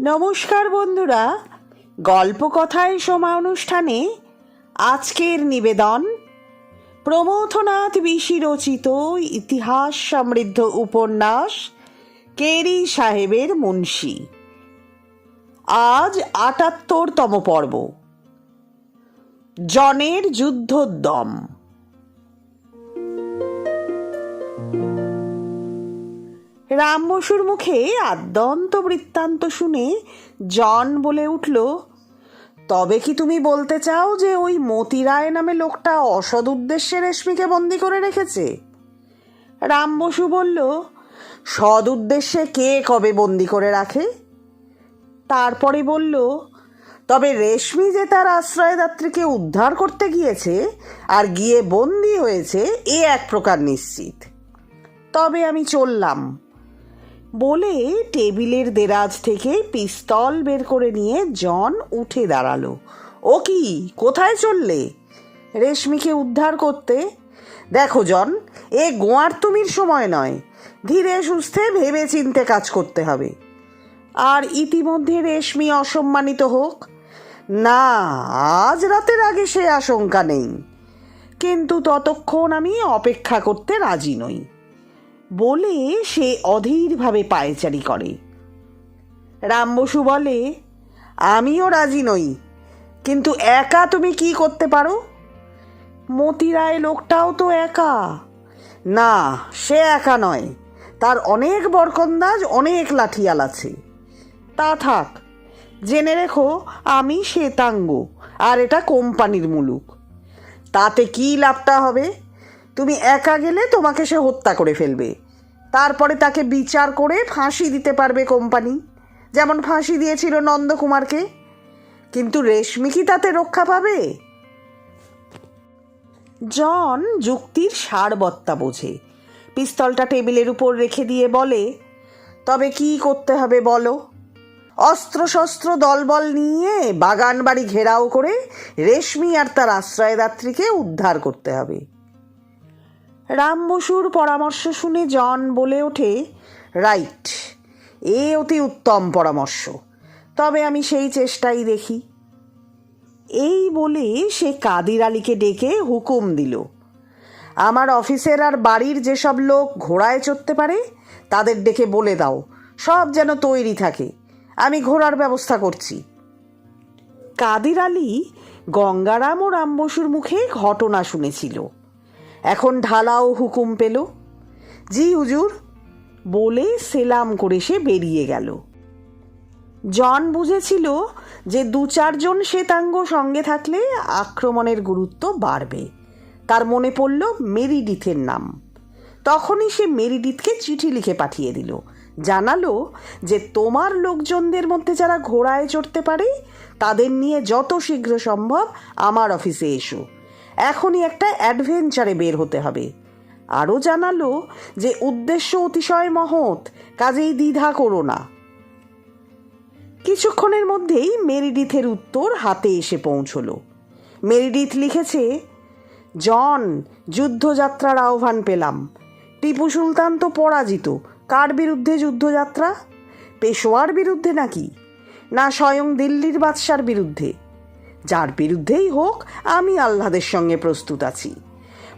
নমস্কার বন্ধুরা। গল্প কথায় সোমা অনুষ্ঠানে আজকের নিবেদন, প্রমথনাথ বিশি রচিত ইতিহাস সমৃদ্ধ উপন্যাস, কেরি সাহেবের মুন্সি। আজ আটাত্তরতম পর্ব। জনের যুদ্ধোদ্যম। রাম বসুর মুখে আদ্যন্ত বৃত্তান্ত শুনে জন বলে উঠল, তবে কি তুমি বলতে চাও যে ওই মতি রায় নামে লোকটা অসৎ উদ্দেশ্যে রেশমিকে বন্দি করে রেখেছে? রাম বসু বলল সদ উদ্দেশ্যে কে কবে বন্দি করে রাখে? তারপরে বলল, তবে রেশমি যে তার আশ্রয়দাত্রীকে উদ্ধার করতে গিয়েছে আর গিয়ে বন্দি হয়েছে, এ এক প্রকার নিশ্চিত। তবে আমি চললাম। বলে টেবিলের দেরাজ থেকে পিস্তল বের করে নিয়ে জন উঠে দাঁড়াল। ও কি? কোথায় চললে? রেশমিকে উদ্ধার করতে। দেখো জন, এ গোয়ার তুমির সময় নয়। ধীরে সুস্থে ভেবে চিনতে কাজ করতে হবে। আর ইতিমধ্যে রেশমি অসম্মানিত হোক। না, আজ রাতের আগে সে আশঙ্কা নেই। কিন্তু ততক্ষণ আমি অপেক্ষা করতে রাজি নই। বলে সে অধীরভাবে পায়চারি করে। রাম বসু বলে, আমিও রাজি নই, কিন্তু একা তুমি কি করতে পারো? মতি রায় লোকটাও তো একা। না, সে একা নয়, তার অনেক বরকন্দাজ, অনেক লাঠিয়াল আছে। তা থাক, জেনে রেখো, আমি শ্বেতাঙ্গ, আর এটা কোম্পানির মুলুক। তাতে কি লাভটা হবে? তুমি একা গেলে তোমাকে সে হত্যা করে ফেলবে। তারপরে তাকে বিচার করে ফাঁসি দিতে পারবে কোম্পানি। যেমন ফাঁসি দিয়েছিল নন্দকুমারকে। কিন্তু রেশমি কি তাতে রক্ষা পাবে? জন যুক্তির সারবত্তা বোঝে। পিস্তলটা টেবিলের উপর রেখে দিয়ে বলে, তবে কি করতে হবে বলো? অস্ত্রশস্ত্র দলবল নিয়ে বাগান বাড়ি ঘেরাও করে রেশমি আর তার আশ্রয়দাত্রীকে উদ্ধার করতে হবে। রাম বসুর পরামর্শ শুনে জন বলে ওঠে, রাইট, এ অতি উত্তম পরামর্শ। তবে আমি সেই চেষ্টাই দেখি। এই বলে সে কাদির আলীকে ডেকে হুকুম দিল, আমার অফিসের আর বাড়ির যেসব লোক ঘোড়ায় চড়তে পারে, তাদের ডেকে বলে দাও, সব যেন তৈরি থাকে। আমি ঘোড়ার ব্যবস্থা করছি। কাদির আলী গঙ্গারাম ও রাম বসুর মুখে ঘটনা শুনেছিল। এখন ঢালাও হুকুম পেল। জি হুজুর, বলে সেলাম করে সে বেরিয়ে গেল। জন বুঝেছিল যে দু চারজন শ্বেতাঙ্গ সঙ্গে থাকলে আক্রমণের গুরুত্ব বাড়বে। তার মনে পড়ল মেরিডিথের নাম। তখনই সে মেরিডিথকে চিঠি লিখে পাঠিয়ে দিল। জানালো যে তোমার লোকজনদের মধ্যে যারা ঘোড়ায় চড়তে পারে, তাদের নিয়ে যত শীঘ্র সম্ভব আমার অফিসে এসো। এখনই একটা অ্যাডভেঞ্চারে বের হতে হবে। আরও জানালো যে উদ্দেশ্য অতিশয় মহৎ, কাজেই দ্বিধা করো না। কিছুক্ষণের মধ্যেই মেরিডিথের উত্তর হাতে এসে পৌঁছলো। মেরিডিথ লিখেছে, জন, যুদ্ধযাত্রার আহ্বান পেলাম। টিপু সুলতান তো পরাজিত, কার বিরুদ্ধে যুদ্ধযাত্রা? পেশোয়ার বিরুদ্ধে নাকি? না স্বয়ং দিল্লির বাদশার বিরুদ্ধে। যার বিরুদ্ধেই হোক, আমি আহ্লাদের সঙ্গে প্রস্তুত আছি।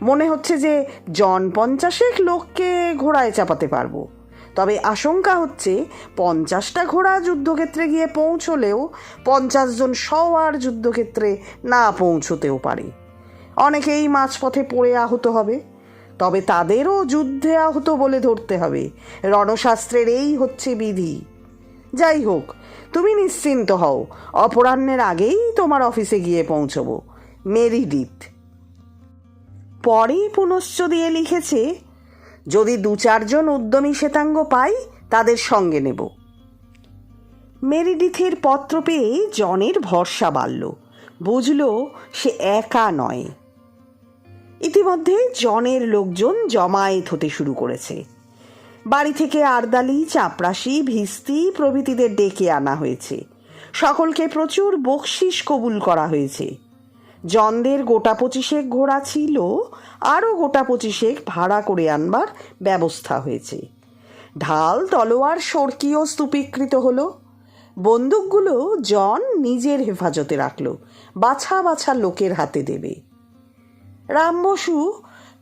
মনে হচ্ছে যে জন পঞ্চাশেক লোককে ঘোড়ায় চাপাতে পারব। তবে আশঙ্কা হচ্ছে পঞ্চাশটা ঘোড়া যুদ্ধক্ষেত্রে গিয়ে পৌঁছলেও পঞ্চাশ জন সওয়ার যুদ্ধক্ষেত্রে না পৌঁছতেও পারে। অনেকেই মাঝপথে পড়ে আহত হবে, তবে তাদেরও যুদ্ধে আহত বলে ধরতে হবে। রণশাস্ত্রের এই হচ্ছে বিধি। যাই হোক তুমি নিশ্চিন্ত হও, অপরাহ্নের আগেই তোমার অফিসে গিয়ে পৌঁছবো। মেরিডিথ। পরে পুনশ্চ দিয়ে লিখেছে, যদি দু চারজন উদ্যমী শ্বেতাঙ্গ পাই, তাদের সঙ্গে নেব। মেরিডিথের পত্র পেয়ে জনের ভরসা বাড়ল। বুঝল সে একা নয়। ইতিমধ্যে জনের লোকজন জমায়েত হতে শুরু করেছে। বাড়ি থেকে আরদালি, চাপরাশি, ভিস্তি প্রভৃতিদের ডেকে আনা হয়েছে। সকলকে প্রচুর বকশিস কবুল করা হয়েছে। জনদের গোটা পঁচিশেক ঘোড়া ছিল, আরও গোটা পঁচিশেক ভাড়া করে আনবার ব্যবস্থা হয়েছে। ঢাল, তলোয়ার সর্কীয় স্তূপীকৃত হলো। বন্দুকগুলো জন নিজের হেফাজতে রাখল, বাছা বাছা লোকের হাতে দেবে। রাম বসু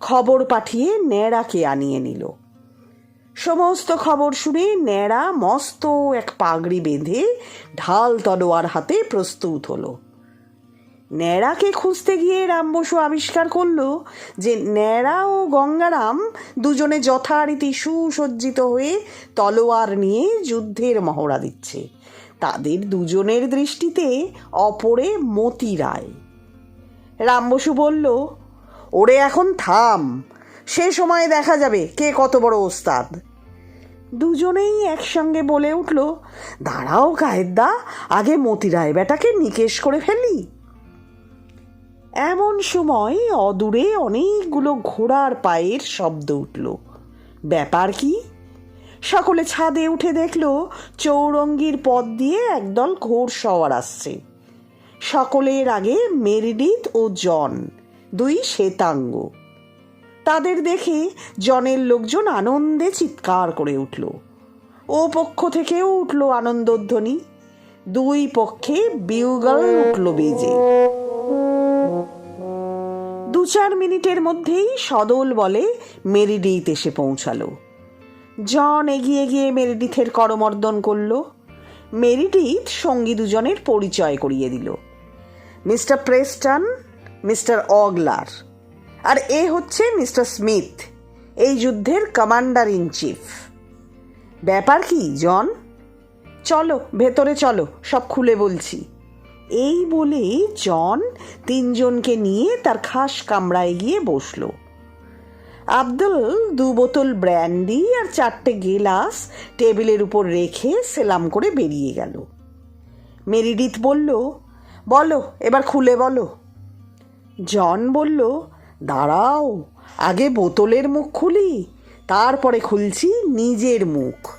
খবর পাঠিয়ে ন্যাড়াকে আনিয়ে নিল। সমস্ত খবর শুনে ন্যাড়া মস্ত এক পাগড়ি বেঁধে ঢাল তলোয়ার হাতে প্রস্তুত হলো। ন্যাড়াকে খুঁজতে গিয়ে রাম বসু আবিষ্কার করল যে ন্যাড়া ও গঙ্গারাম দুজনে যথারীতি সুসজ্জিত হয়ে তলোয়ার নিয়ে যুদ্ধের মহড়া দিচ্ছে। তাদের দুজনের দৃষ্টিতে অপরে মতি রায়। রাম বসু বলল, ওরে এখন থাম, সে সময় দেখা যাবে কে কত বড় ওস্তাদ। দুজনেই একসঙ্গে বলে উঠল, দাঁড়াও কায়েদা আগে মতিরায় বেটাকে নিকেশ করে ফেলি। এমন সময় অদূরে অনেকগুলো ঘোড়ার পায়ের শব্দ উঠল। ব্যাপার কি? সকলে ছাদে উঠে দেখল, চৌরঙ্গির পথ দিয়ে একদল ঘোর সওয়ার আসছে। সকলের আগে মেরিডিথ ও জন, দুই শ্বেতাঙ্গ। তাদের দেখে জনের লোকজন আনন্দে চিৎকার করে উঠল। ও পক্ষ থেকেও উঠল আনন্দধ্বনি। দুই পক্ষে বিউগল উঠল বেজে। দু চার মিনিটের মধ্যেই সদল বলে মেরিডিথ এসে পৌঁছালো। জন এগিয়ে গিয়ে মেরিডিথের করমর্দন করল। মেরিডিথ সঙ্গী দুজনের পরিচয় করিয়ে দিল। Mister Preston, mister Ogler. আর এ হচ্ছে মিস্টার স্মিথ, এই যুদ্ধের কমান্ডার ইন চিফ। ব্যাপার কি, জন? চলো, ভেতরে চলো, সব খুলে বলছি। এই বলে জন তিনজনকে নিয়ে তার খাস কামরায় গিয়ে বসল। আব্দুল দু বোতল ব্র্যান্ডি আর চারটে গেলাস টেবিলের উপর রেখে সেলাম করে বেরিয়ে গেল। মেরিডিথ বলল, বলো, এবার খুলে বলো। জন বলল দাঁড়াও আগে বোতলের মুখ খুলি তারপরে খুলছি নিজের মুখ।